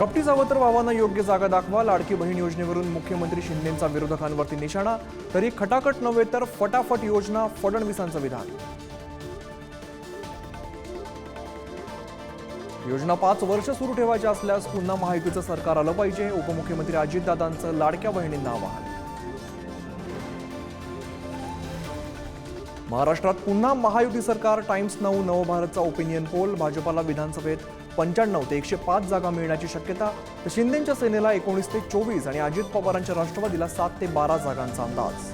कपटी सावत्र भावांना योग्य जागा दाखवा लाडकी बहीण योजनेवरून मुख्यमंत्री शिंदेंचा विरोधकांवरती निशाणा तरी खटाखट नव्हे तर फटाफट योजना फडणवीसांचं विधान. योजना पाच वर्ष सुरू ठेवायच्या असल्यास पुन्हा महायुतीचं सरकार आलं पाहिजे उपमुख्यमंत्री अजितदादांचं लाडक्या बहिणींना आवाहन. महाराष्ट्रात पुन्हा महायुती सरकार टाइम्स नऊ नवभारतचा ओपिनियन पोल भाजपाला विधानसभेत पंच्याण्णव ते एकशे पाच जागा मिळण्याची शक्यता तर शिंदेच्या सेनेला एकोणीस ते चोवीस आणि अजित पवारांच्या राष्ट्रवादीला सात ते बारा जागांचा अंदाज.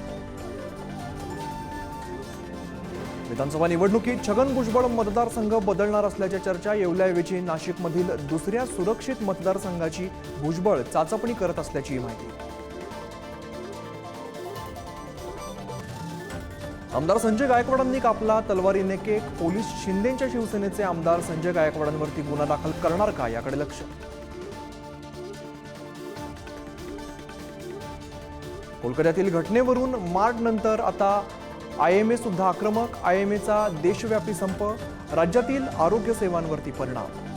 विधानसभा निवडणुकीत छगन भुजबळ मतदारसंघ बदलणार असल्याच्या चर्चा येवल्याऐवजी नाशिकमधील दुसऱ्या सुरक्षित मतदारसंघाची भुजबळ चाचपणी करत असल्याची माहिती. आमदार संजय गायकवाडांनी कापला. तलवारीने केक पोलीस शिंदेच्या शिवसेनेचे आमदार संजय गायकवाडांवरती गुन्हा दाखल करणार का? याकडे लक्ष. कोलकात्यातील घटनेवरून मार्च नंतर आता आय एम ए सुद्धा आक्रमक. आय एम एचा देशव्यापी संप. राज्यातील आरोग्य सेवांवरती परिणाम.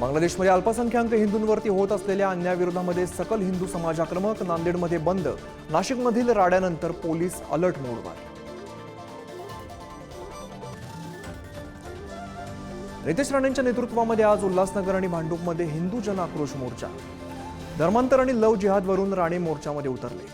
बांगलादेशमध्ये अल्पसंख्याक हिंदूंवरती होत असलेल्या अन्यायाविरोधामध्ये सकल हिंदू समाज आक्रमक नांदेडमध्ये बंद नाशिकमधील राड्यानंतर पोलीस अलर्ट मोडवर रितेश राणेंच्या नेतृत्वामध्ये आज उल्हासनगर आणि भांडूपमध्ये हिंदू जन आक्रोश मोर्चा. धर्मांतर आणि लव जिहादवरून राणे मोर्चामध्ये उतरले.